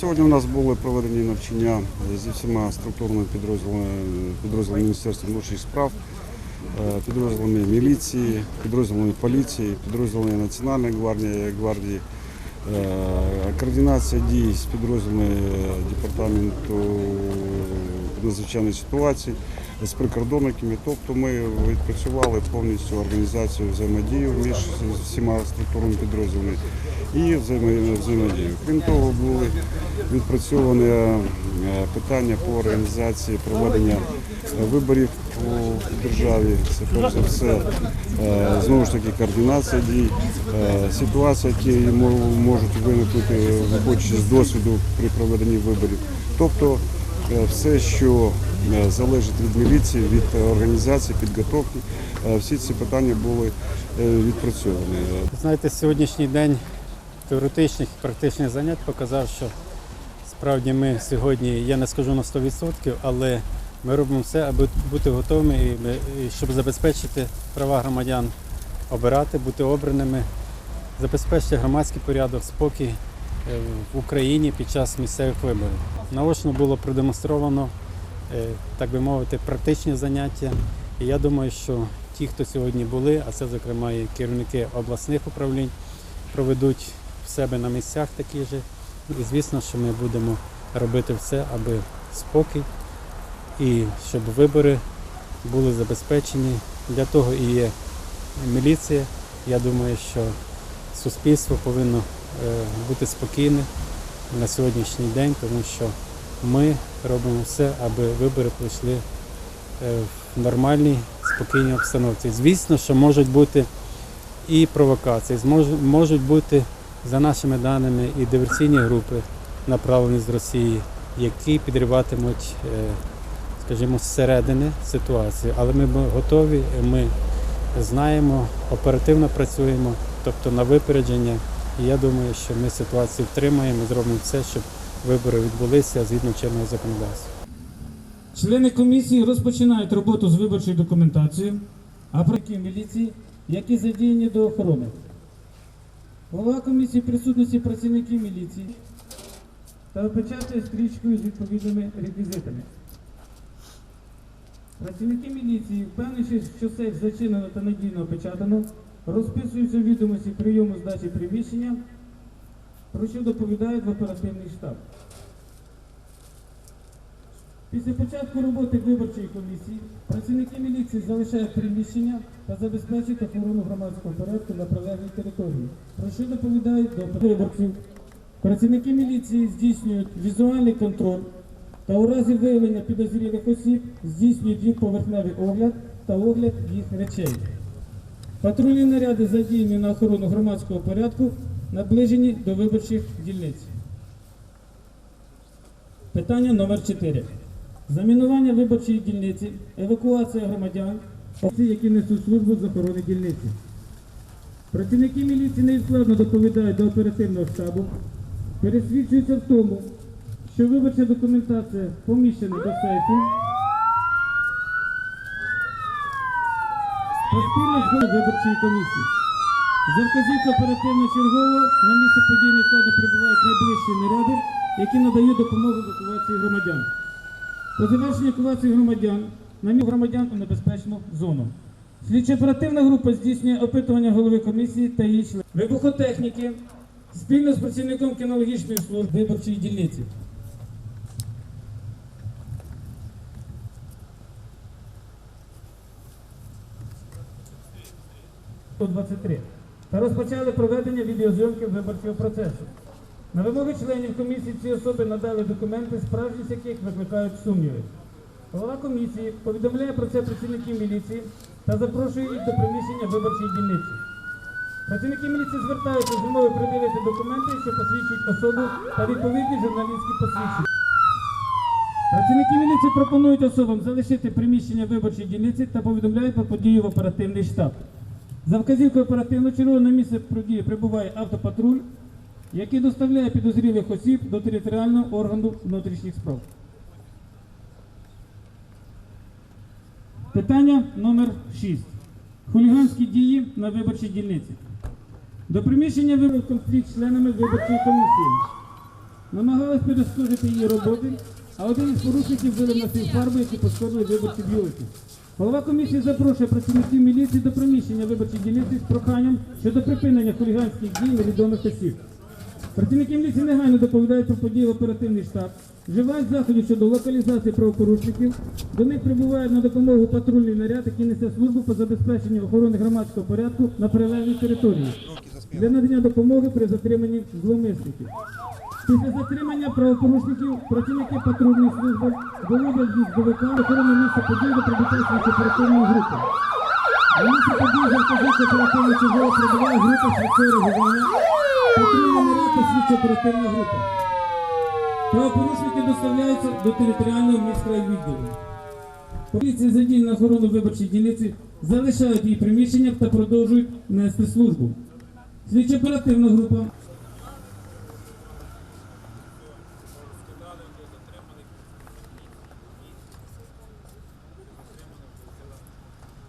Сьогодні у нас були проведені навчання зі всіма структурними підрозділами, підрозділами Міністерства внутрішніх справ, е, підрозділами міліції, підрозділами поліції, підрозділами Національної гвардії, гвардії. Е, Координація дій з підрозділами е, департаменту надзвичайної ситуації, з прикордонниками. Тобто ми відпрацювали повністю організацію взаємодію між всіма структурними підрозділами і взаємо- взаємодію. Крім того, були відпрацьовані е, питання по організації проведення виборів у державі. Це перш за все е, знову ж таки координація дій, е, ситуації, які можуть виникнути, виходячи з досвіду при проведенні виборів. Тобто все, що залежить від міліції, від е, організації, підготовки, е, всі ці питання були е, відпрацьовані. Знаєте, сьогоднішній день теоретичних і практичних занять показав, що справді ми сьогодні, я не скажу на 100%, але ми робимо все, аби бути готовими, і щоб забезпечити права громадян обирати, бути обраними, забезпечити громадський порядок, спокій е, в Україні під час місцевих виборів. Наочно було продемонстровано, е, так би мовити, практичні заняття. І я думаю, що ті, хто сьогодні були, а це, зокрема, і керівники обласних управлінь, проведуть в себе на місцях такі ж. І звісно, що ми будемо робити все, аби спокій і щоб вибори були забезпечені. Для того і є міліція. Я думаю, що суспільство повинно е, бути спокійне на сьогоднішній день, тому що ми робимо все, аби вибори пройшли е, в нормальній, спокійній обстановці. Звісно, що можуть бути і провокації, можуть бути, за нашими даними, і диверсійні групи, направлені з Росії, які підриватимуть, е, скажімо, зсередини ситуацію. Але ми готові, ми знаємо, оперативно працюємо, тобто на випередження. І я думаю, що ми ситуацію втримаємо, зробимо все, щоб вибори відбулися згідно чинного законодавства. Члени комісії розпочинають роботу з виборчою документацією, а працівники міліції, які задіяні до охорони. Голова комісії присутності працівників міліції та опечатує стрічкою з відповідними реквізитами. Працівники міліції, впевнившись, що сейф зачинено та надійно опечатано, розписуються відомості прийому здачі приміщення, про що доповідають в оперативний штаб. Після початку роботи виборчої комісії працівники міліції залишають приміщення та забезпечують охорону громадського порядку на прилеглій території, про що доповідають до виборців. Працівники міліції здійснюють візуальний контроль та у разі виявлення підозрілих осіб здійснюють їх поверхневий огляд та огляд їх речей. Патрульні наряди задіяні на охорону громадського порядку, наближені до виборчих дільниць. Питання номер 4. Замінування виборчої дільниці, евакуація громадян, які несуть службу з охорони дільниці. Працівники міліції невідкладно доповідають до оперативного штабу, пересвідчуються в тому, що виборча документація поміщена до сейфу та спільно з виборчої комісії. За вказівкою оперативно чергово на місці події невідкладно прибувають найближчі наряди, які надають допомогу евакуації громадян. По завершенні евакуації громадян на місці громадян у небезпечну зону. Слідчо оперативна група здійснює опитування голови комісії та її членів. Вибухотехніки спільно з працівником кінологічної служби виборчої дільниці. Та розпочали проведення відеозйомки виборчого процесу. На вимоги членів комісії ці особи надали документи, справжність яких викликають сумніви. Голова комісії повідомляє про це працівників міліції та запрошує їх до приміщення виборчої дільниці. Працівники міліції звертаються з вимоги приділити документи, що посвідчують особу та відповідні журналістські посвідчення. Працівники міліції пропонують особам залишити приміщення виборчої дільниці та повідомляють про подію в оперативний штаб. За вказівкою червоного на місце події прибуває автопатруль, який доставляє підозрілих осіб до територіального органу внутрішніх справ. Питання номер 6. Хуліганські дії на виборчій дільниці. До приміщення вибрав конфлікт членами виборчої комісії. намагалась перешкодити її роботі, а один із порушників вилив на фарбу, які пошкодили виборчі бюлетні. Голова комісії запрошує працівників міліції до приміщення виборчих дільниці з проханням щодо припинення хуліганських дій невідомих осіб. Працівники міліції негайно доповідають про події в оперативний штаб, вживають заходів щодо локалізації правопорушників. До них прибуває на допомогу патрульний наряд, який несе службу по забезпеченню охорони громадського порядку на прилеглій території для надання допомоги при затриманні зловмисників. Після затримання правопорушників працівники патрульної служби доводять їх до ВК охорони місця події до прибуття слідчо оперативної групи. На місці події за вказівкою оперативного чужого прибуває група швидкого реагування, патрульний наряд та слідчо оперативна група. Правопорушники доставляються до територіального міськрайвідділу. Поліції задіяні на охорону виборчої дільниці залишають її приміщення та продовжують нести службу. Слідчо оперативна група